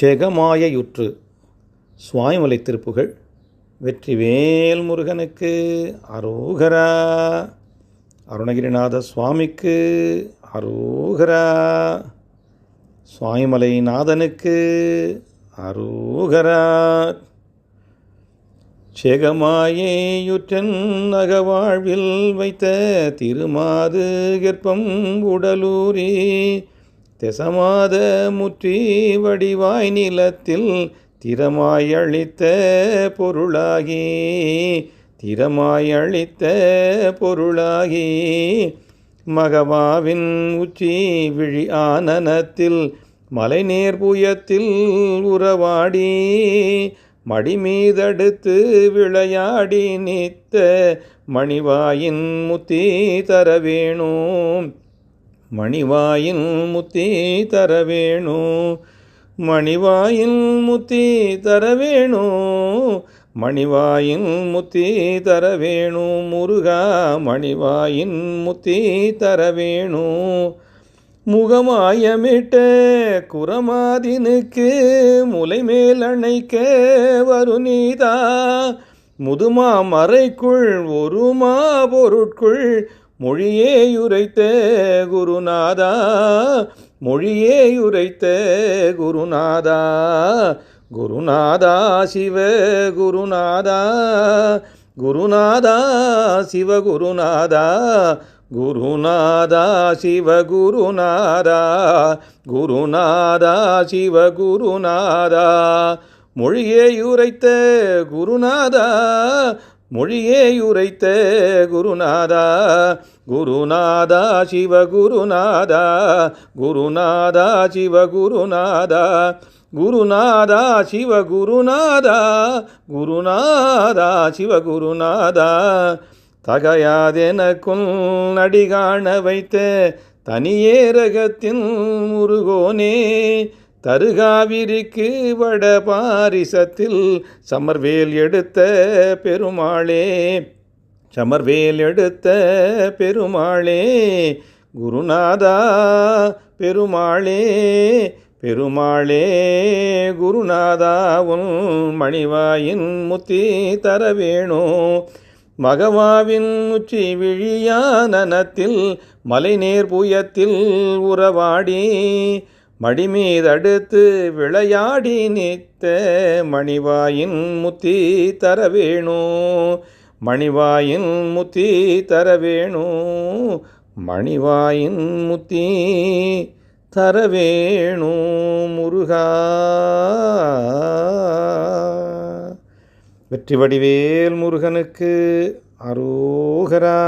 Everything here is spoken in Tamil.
செகமாயையுற்று சுவாமிமலை திருப்புகழ் வெற்றிவேல் முருகனுக்கு அரோகரா. அருணகிரிநாத சுவாமிக்கு அரோகரா. சுவாமிமலை நாதனுக்கு அரோகரா. செகமாயேயுற்றன் அகவாழ்வில் வைத்த திருமாது கற்பம் உடலூரே. தெசமாத முற்றி வடிவாய் நிலத்தில் திறமாய் பொருளாகி திறமாய் பொருளாகி மகவாவின் உச்சி விழி ஆனனத்தில் மலைநேர் புயத்தில் உறவாடி மடிமீதடுத்து விளையாடி நித்த மணிவாயின் முத்தி தரவேணும். மணிவாயில் முத்தி தர வேணும் மணிவாயின் முத்தி தர வேணும் மணிவாயின் முத்தி தர வேணும் முருகா மணிவாயின் முத்தி தர வேணும் முகமாயமிட்ட குரமாதினுக்கு முலை மேல் அணைக்க வருநீதா. முதுமா மறைக்குள் ஒரு மா பொருட்குள் மொழியே உரைத்த குருநாதா மொழியே உரைத்த குருநாதா குருநாதா சிவ குருநாதா குருநாதா சிவகுருநாதா குருநாதா சிவகுருநாதா குருநாதா சிவகுருநாதா மொழியே உரைத்த குருநாதா மொழியே உரைத்த குருநாதா குருநாதா சிவகுருநாதா குருநாதா சிவகுருநாதா குருநாதா சிவகுருநாதா குருநாதா சிவகுருநாதா தகையாதெனக்குள் நடிகாண வைத்த தனியேரகத்தின் முருகோனே தருகாவிரிக்கு வட பாரிசத்தில் சமர்வேல் எடுத்த பெருமாளே சமர்வேல் எடுத்த பெருமாளே குருநாதா பெருமாளே பெருமாளே குருநாதாவும் மணிவாயின் முத்தி தர வேணும் மகவாவின் உச்சி விழியானனத்தில் மலைநேர் புயத்தில் உறவாடி மடிமீதடுத்து விளையாடி நீத்த மணிவாயின் முத்தி தர வேணும் மணிவாயின் முத்தி தர வேணும் மணிவாயின் முத்தி தர வேணும் முருகா. வெற்றி வடிவேல் முருகனுக்கு அரோகரா.